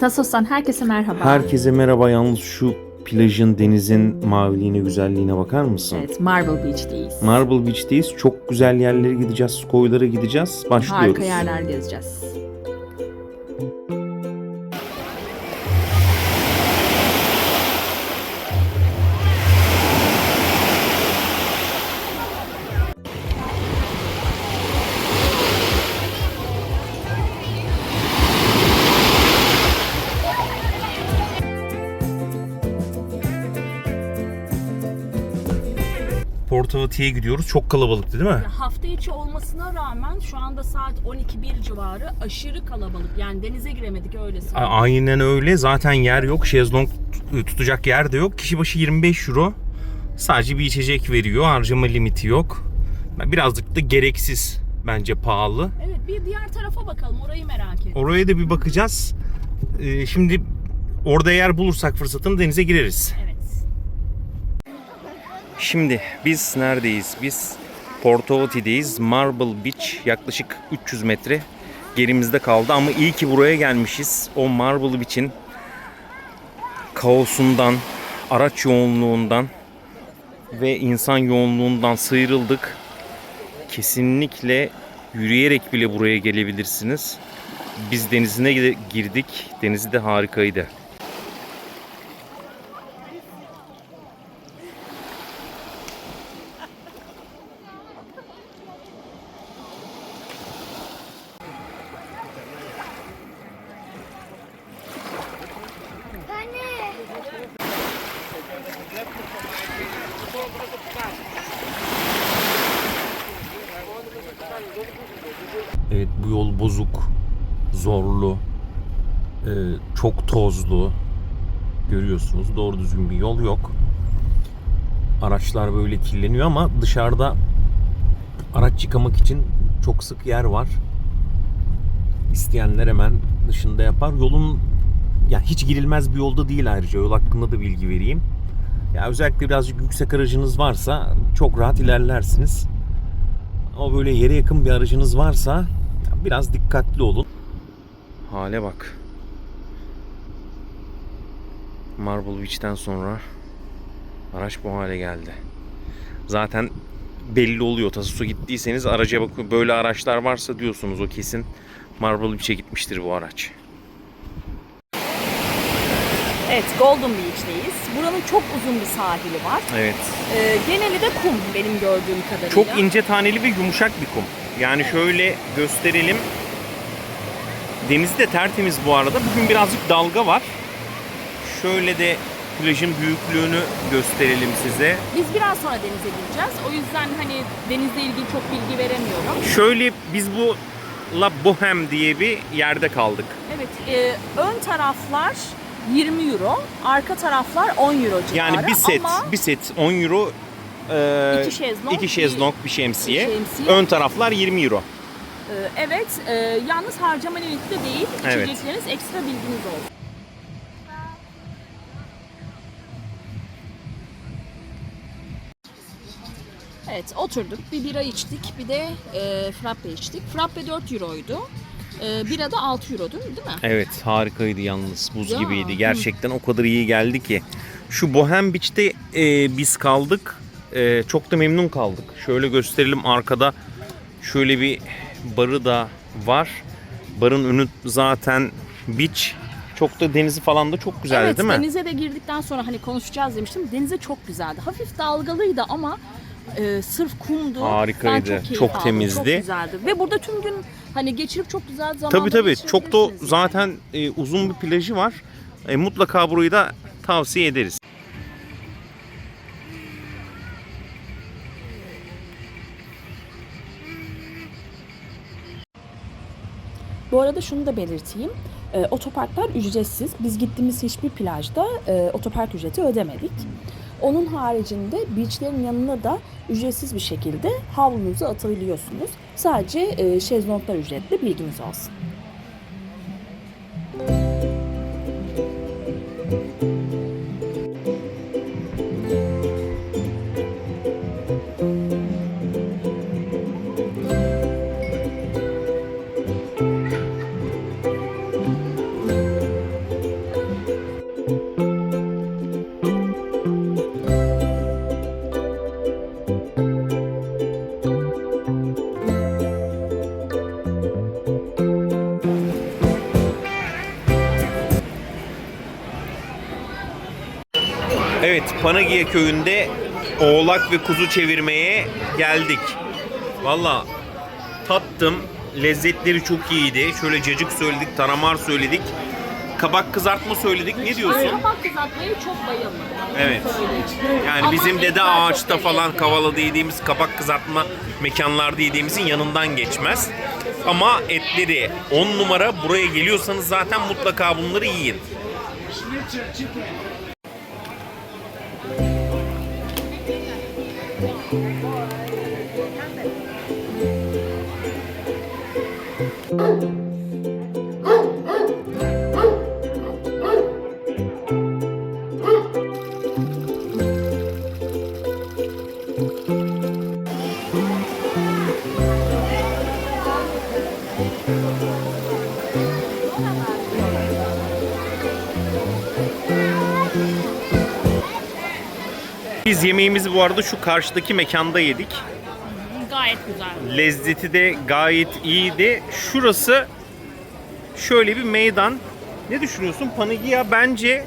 Tasos'tan herkese merhaba. Herkese merhaba. Yalnız şu plajın, denizin maviliğine, güzelliğine bakar mısın? Evet, Marble Beach'teyiz. Marble Beach'teyiz. Çok güzel yerlere gideceğiz. Koylara gideceğiz. Başlıyoruz. Harika yerler gezeceğiz. Portavati'ye gidiyoruz. Çok kalabalıktı değil mi? Hafta içi olmasına rağmen şu anda saat 12.1 civarı aşırı kalabalık. Yani denize giremedik öyle A-. Aynen öyle. Zaten yer yok. Şezlong tutacak yer de yok. Kişi başı 25 euro. Sadece bir içecek veriyor. Harcama limiti yok. Birazcık da gereksiz bence pahalı. Evet bir diğer tarafa bakalım orayı merak ettim. Oraya da bir bakacağız. Ee, şimdi orada yer bulursak fırsatını denize gireriz. Evet. Şimdi biz neredeyiz? Biz Portovati'deyiz. Marble Beach yaklaşık 300 metre gerimizde kaldı ama iyi ki buraya gelmişiz. O Marble Beach'in kaosundan, araç yoğunluğundan ve insan yoğunluğundan sıyrıldık. Kesinlikle yürüyerek bile buraya gelebilirsiniz. Biz denizine de girdik. Denizi de harikaydı. Evet bu yol bozuk, zorlu, e, çok tozlu. Görüyorsunuz doğru düzgün bir yol yok. Araçlar böyle kirleniyor ama dışarıda araç yıkamak için çok sık yer var. İsteyenler hemen dışında yapar. Yolun ya hiç girilmez bir yolda değil ayrıca. Yol hakkında da bilgi vereyim. Ya özellikle birazcık yüksek aracınız varsa çok rahat ilerlersiniz. Ama böyle yere yakın bir aracınız varsa biraz dikkatli olun. Hale bak. Marble Beach'ten sonra araç bu hale geldi. Zaten belli oluyor. Tasos'a gittiyseniz araca bakın böyle araçlar varsa diyorsunuz o kesin Marble Beach'e gitmiştir bu araç. Evet Golden Beach'teyiz. Buranın çok uzun bir sahili var. Evet. Ee, geneli de kum benim gördüğüm kadarıyla. Çok ince taneli ve yumuşak bir kum. Yani şöyle gösterelim. Deniz de tertemiz bu arada. Bugün birazcık dalga var. Şöyle de plajın büyüklüğünü gösterelim size. Biz biraz sonra denize gireceğiz. O yüzden hani denizle ilgili çok bilgi veremiyorum. Şöyle biz bu La Bohème diye bir yerde kaldık. Evet e, ön taraflar 20 euro, arka taraflar 10 euro civarı. Yani bir set, ama bir set 10 euro. e, İki şezlong, iki şezlong, bir şemsiye. bir şemsiye. Ön taraflar 20 euro. E, evet e, yalnız harcama limiti de değil. Evet. İçecekleriniz ekstra bilginiz olsun. Evet oturduk bir bira içtik bir de e, frappe içtik. Frappe 4 euroydu. E, bira da 6 eurodu değil mi? Evet harikaydı yalnız buz Ya, gibiydi. hı. Gerçekten o kadar iyi geldi ki. Şu Bohem Beach'te e, biz kaldık. E, çok da memnun kaldık. Şöyle gösterelim arkada şöyle bir barı da var. Barın önü zaten beach. Çok da denizi falan da çok güzeldi evet, değil mi? denize de girdikten sonra hani konuşacağız demiştim. Denize çok güzeldi. Hafif dalgalıydı ama e, sırf kumdu. Harikaydı. Ben çok, Çok aldım. temizdi. Çok güzeldi. Ve burada tüm gün hani geçirip çok güzel zaman Tabii tabii. Çok da zaten e, uzun bir plajı var. E, mutlaka burayı da tavsiye ederiz. Bu arada şunu da belirteyim. E, otoparklar ücretsiz. Biz gittiğimiz hiçbir plajda e, otopark ücreti ödemedik. Onun haricinde beachlerin yanına da ücretsiz bir şekilde havlunuzu atabiliyorsunuz. Sadece e, şezlonglar ücretli bilginiz olsun. Evet, Panagia köyünde oğlak ve kuzu çevirmeye geldik. Valla tattım. Lezzetleri çok iyiydi. Şöyle cacık söyledik, taramar söyledik. Kabak kızartma söyledik. Ne diyorsun? Kabak kızartmayı çok bayıldım. Evet. Yani bizim dede ağaçta falan kavalada yediğimiz kabak kızartma mekanlarda yediğimizin yanından geçmez. Ama etleri 10 numara. Buraya geliyorsanız zaten mutlaka bunları yiyin. Oh! Biz yemeğimizi bu arada şu karşıdaki mekanda yedik. Gayet güzel. Lezzeti de gayet iyiydi. Şurası şöyle bir meydan. Ne düşünüyorsun? Panagia bence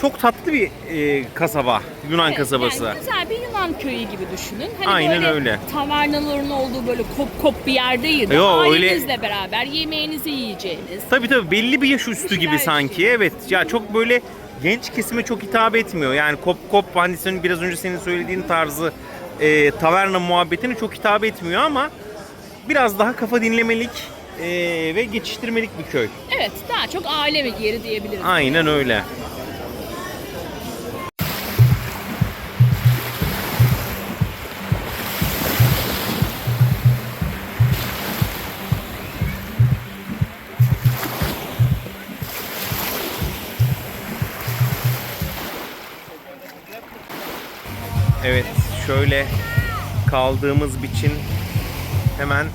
çok tatlı bir e, kasaba. Yunan Evet, kasabası. Yani güzel bir Yunan köyü gibi düşünün. Hani Aynen böyle öyle. tavernaların olduğu böyle kop kop bir yer değil de Yo, öyle- ailenizle beraber yemeğinizi yiyeceğiniz. Tabii tabii belli bir yaş üstü Bir gibi sanki. Evet. Ya çok böyle genç kesime çok hitap etmiyor. Yani kop kop hani senin biraz önce senin söylediğin tarzı e, taverna muhabbetine çok hitap etmiyor ama biraz daha kafa dinlemelik e, ve geçiştirmelik bir köy. Evet daha çok aile yeri diyebiliriz. Aynen öyle. Evet, şöyle kaldığımız biçim hemen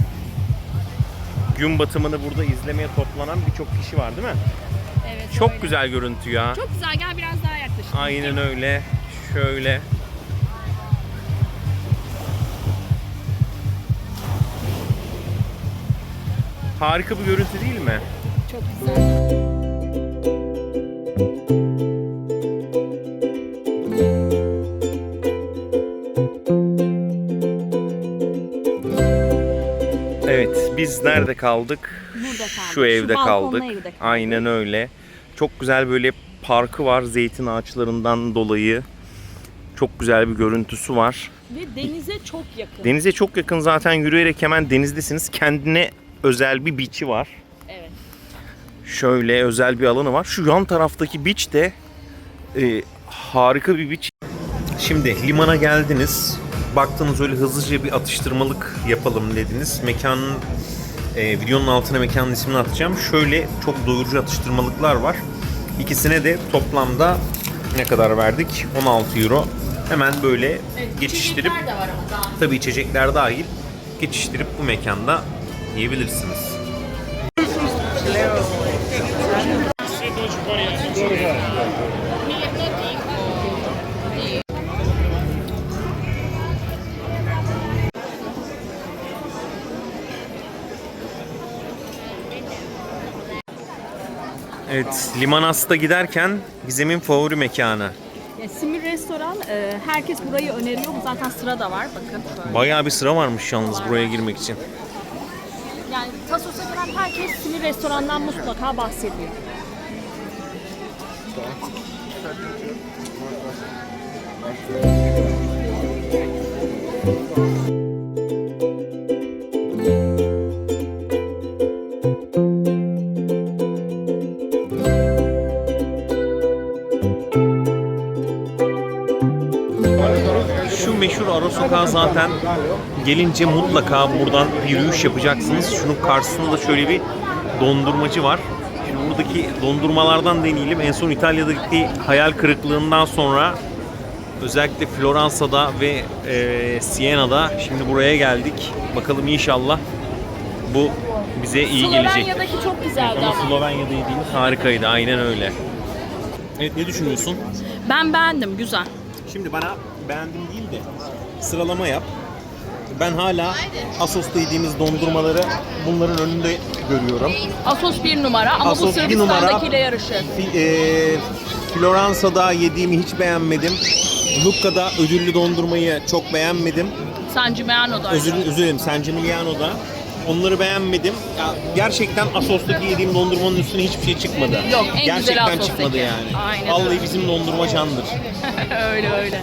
gün batımını burada izlemeye toplanan birçok kişi var değil mi? Evet, Çok öyle. güzel görüntü ya. Çok güzel gel biraz daha yaklaşalım. Aynen öyle. Şöyle. Harika bir görüntü değil mi? Çok güzel. Biz nerede kaldık? Burada kaldık. Şu Şu evde balkonlu kaldık. evde kaldık. Aynen öyle. Çok güzel böyle parkı var zeytin ağaçlarından dolayı. Çok güzel bir görüntüsü var. Ve denize çok yakın. Denize çok yakın zaten yürüyerek hemen denizdesiniz. Kendine özel bir beach'i var. Evet. Şöyle özel bir alanı var. Şu yan taraftaki beach de e, harika bir beach. Şimdi limana geldiniz. Baktınız öyle hızlıca bir atıştırmalık yapalım dediniz. Mekanın e, videonun altına mekanın ismini atacağım. Şöyle çok doyurucu atıştırmalıklar var. İkisine de toplamda ne kadar verdik? 16 euro. Hemen böyle geçiştirip İçecekler de var ama daha. tabii içecekler dahil geçiştirip bu mekanda yiyebilirsiniz. Evet, Limanas'ta giderken Gizem'in favori mekanı. Ya, Simir Restoran e, herkes burayı öneriyor. Bu zaten sıra da var bakın. Şöyle. Bayağı bir sıra varmış yalnız buraya girmek için. Yani Tasos'a gelen herkes Simir Restoran'dan mutlaka bahsediyor. Şu gelince mutlaka buradan bir yürüyüş yapacaksınız. Şunun karşısında şöyle bir dondurmacı var. Şimdi buradaki dondurmalardan deneyelim. En son İtalya'daki hayal kırıklığından sonra özellikle Floransa'da ve e, Siena'da şimdi buraya geldik. Bakalım inşallah bu bize iyi gelecek. Slovenya'daki çok güzeldi Ama ama. Slovenya'da yediğimiz harikaydı. Aynen öyle. Evet ne düşünüyorsun? Ben beğendim güzel. Şimdi bana beğendim değil de sıralama yap. Ben hala Asos'ta yediğimiz dondurmaları bunların önünde görüyorum. Asos bir numara ama Asos bu bir numara. Sırbistan'dakiyle yarışır. Fi- e, Floransa'da yediğimi hiç beğenmedim. Lucca'da ödüllü dondurmayı çok beğenmedim. San Gimignano'da. Özür, özür dilerim San Gimignano'da. Onları beğenmedim. Ya gerçekten Asos'taki yediğim dondurmanın üstüne hiçbir şey çıkmadı. Yok, en güzeli gerçekten Assos'taki. çıkmadı yani. Aynen Vallahi bizim dondurma candır. öyle öyle.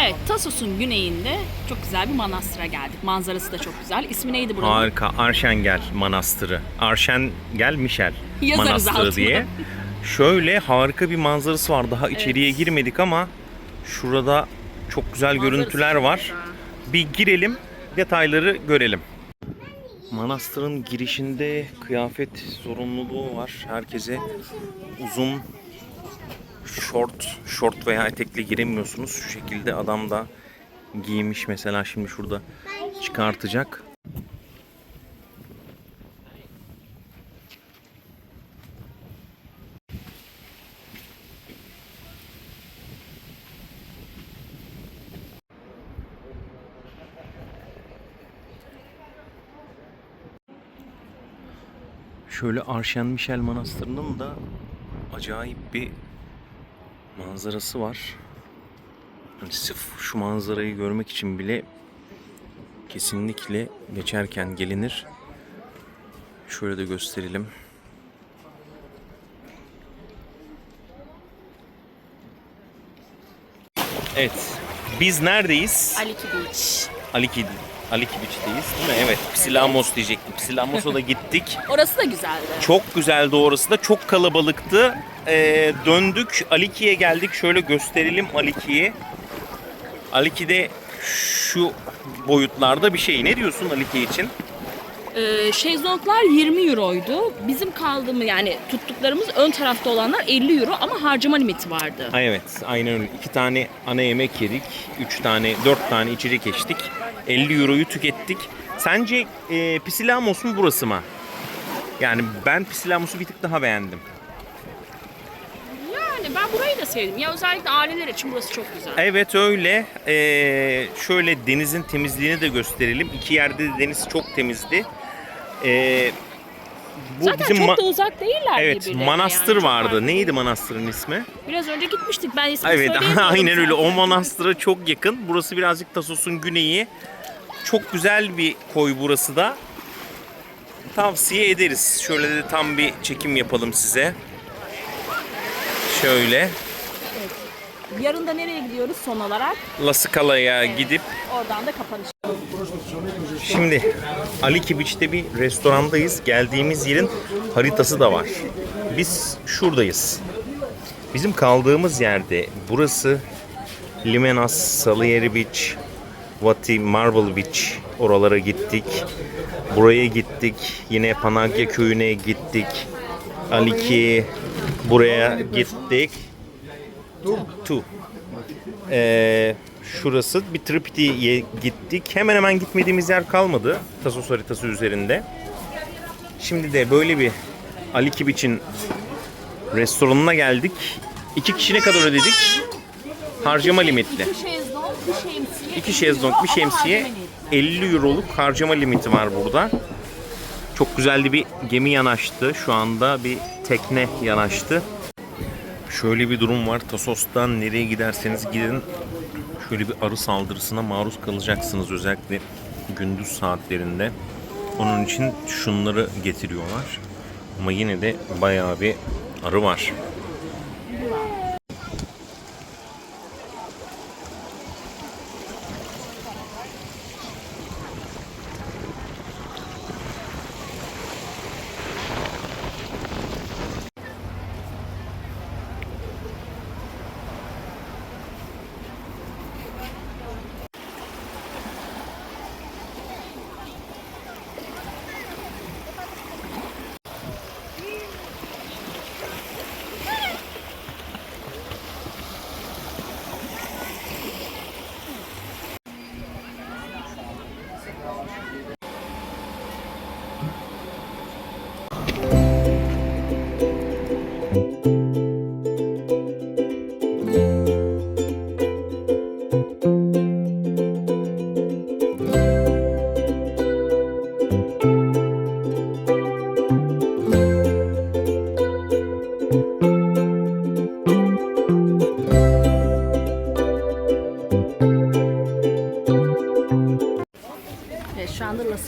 Evet, Tasos'un güneyinde çok güzel bir manastıra geldik. Manzarası da çok güzel. İsmi neydi buranın? Harika. Arşengel Manastırı. Arşengel Michel Yazarız Manastırı altına. diye. Şöyle harika bir manzarası var. Daha içeriye Evet. girmedik ama şurada çok güzel Manzarası görüntüler var. güzel. Bir girelim, detayları görelim. Manastırın girişinde kıyafet zorunluluğu var. Herkese uzun short, short veya etekle giremiyorsunuz. Şu şekilde adam da giymiş mesela şimdi şurada çıkartacak. Şöyle Arşen Michel Manastırı'nın da acayip bir manzarası var. Hani sırf şu manzarayı görmek için bile kesinlikle geçerken gelinir. Şöyle de gösterelim. Evet. Biz neredeyiz? Aliki Beach. Aliki Aliki Beach'teyiz değil mi? Evet. Psilamos diyecektim. Psilamos'a da gittik. Orası da güzeldi. Çok güzeldi orası da. Çok kalabalıktı. Ee, döndük. Aliki'ye geldik. Şöyle gösterelim Aliki'yi. Aliki'de şu boyutlarda bir şey. Ne diyorsun Aliki için? Ee, şezlonglar 20 euroydu. Bizim kaldığımız yani tuttuklarımız ön tarafta olanlar 50 euro ama harcama limiti vardı. Ha, evet. Aynen öyle. İki tane ana yemek yedik. Üç tane, dört tane içecek içtik. 50 euroyu tükettik. Sence e, Psilamos mu burası mı? Yani ben Psilamos'u bir tık daha beğendim. Ben burayı da sevdim. Ya özellikle aileler için burası çok güzel. Evet öyle. Ee, şöyle denizin temizliğini de gösterelim. İki yerde de deniz çok temizdi. Ee, bu Zaten bizim çok ma- da uzak değiller Evet, birbirlerine manastır yani. Çok vardı. farklı. Neydi manastırın ismi? Biraz önce gitmiştik. Ben ismini Evet, söyleyemiyorum aynen öyle. O zaten. manastıra çok yakın. Burası birazcık Tasos'un güneyi. Çok güzel bir koy burası da. Tavsiye ederiz. Şöyle de tam bir çekim yapalım size. Şöyle Yarın da nereye gidiyoruz son olarak? La Scala'ya gidip Oradan da kapanış. Şimdi Ali Kibiç'te bir restorandayız. Geldiğimiz yerin haritası da var. Biz şuradayız. Bizim kaldığımız yerde burası Limenas, Salieri Beach, Vati, Marble Beach. Oralara gittik. Buraya gittik. Yine Panagya köyüne gittik. Aliki buraya gittik. Tu. Ee, şurası. Bir Tripiti'ye gittik. Hemen hemen gitmediğimiz yer kalmadı. Tasos haritası üzerinde. Şimdi de böyle bir Ali Kibiç'in restoranına geldik. İki kişi ne kadar ödedik? Harcama limitli. İki şezlong, bir şemsiye. İki şezlong, bir şemsiye 50 euroluk harcama limiti var burada. Çok güzel bir gemi yanaştı. Şu anda bir tekne yanaştı. Şöyle bir durum var. Tasos'tan nereye giderseniz gidin şöyle bir arı saldırısına maruz kalacaksınız özellikle gündüz saatlerinde. Onun için şunları getiriyorlar. Ama yine de bayağı bir arı var.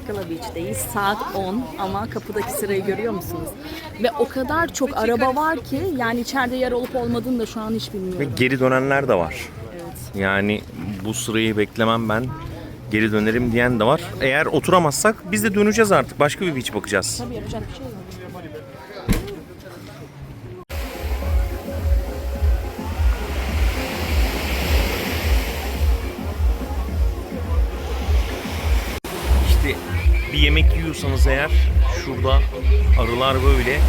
Şu anda La Scala Beach'teyiz. Saat 10 ama kapıdaki sırayı görüyor musunuz? Ve o kadar çok araba var ki yani içeride yer olup olmadığını da şu an hiç Ve bilmiyorum. geri dönenler de var. Evet. Yani bu sırayı beklemem ben geri dönerim diyen de var. Eğer oturamazsak biz de döneceğiz artık. Başka bir beach bakacağız. Tabii yapacak bir şey yok. Bir yemek yiyorsanız eğer şurada arılar böyle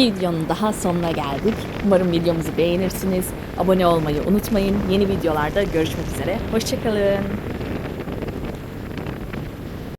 Bir videonun daha sonuna geldik. Umarım videomuzu beğenirsiniz. Abone olmayı unutmayın. Yeni videolarda görüşmek üzere. Hoşçakalın.